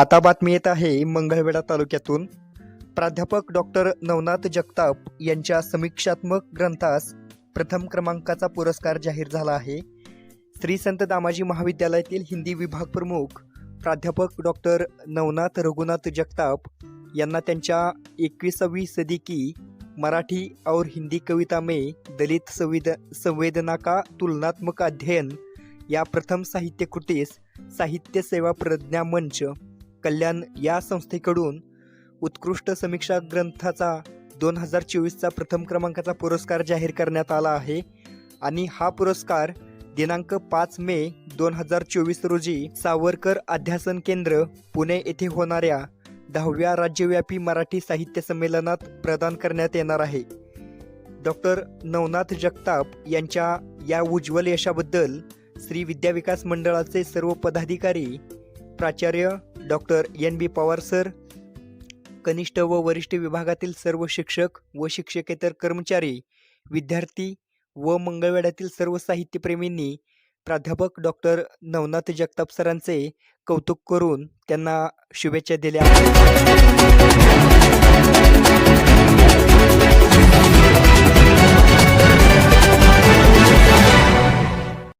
आता बातमी येत आहे मंगळवेढा तालुक्यातून. प्राध्यापक डॉक्टर नवनाथ जगताप यांच्या समीक्षात्मक ग्रंथास प्रथम क्रमांकाचा पुरस्कार जाहीर झाला आहे. श्री संत दामाजी महाविद्यालयातील हिंदी विभाग प्रमुख प्राध्यापक डॉक्टर नवनाथ रघुनाथ जगताप यांना त्यांच्या एकविसावी सदी की मराठी और हिंदी कविता में दलित संविद संवेदना का तुलनात्मक अध्ययन या प्रथम साहित्यकृतीस साहित्य सेवा प्रज्ञा मंच कल्याण या संस्थेकडून उत्कृष्ट समीक्षा ग्रंथाचा दोन हजार चोवीसचा प्रथम क्रमांकाचा पुरस्कार जाहीर करण्यात आला आहे. आणि हा पुरस्कार दिनांक पाच मे दोन हजार चोवीस रोजी सावरकर अध्यासन केंद्र पुणे येथे होणाऱ्या दहाव्या राज्यव्यापी मराठी साहित्य संमेलनात प्रदान करण्यात येणार आहे. डॉक्टर नवनाथ जगताप यांच्या या उज्ज्वल यशाबद्दल श्री विद्याविकास मंडळाचे सर्व पदाधिकारी प्राचार्य doctor N B Pawar sir कनिष्ठ व वरिष्ठ विभागातील सर्व शिक्षक व शिक्षकेतर कर्मचारी विद्यार्थी व मंगळवेढ्यातील सर्व साहित्यप्रेमींनी प्राध्यापक डॉक्टर नवनाथ जगताप सरांचे कौतुक करून त्यांना शुभेच्छा दिल्या.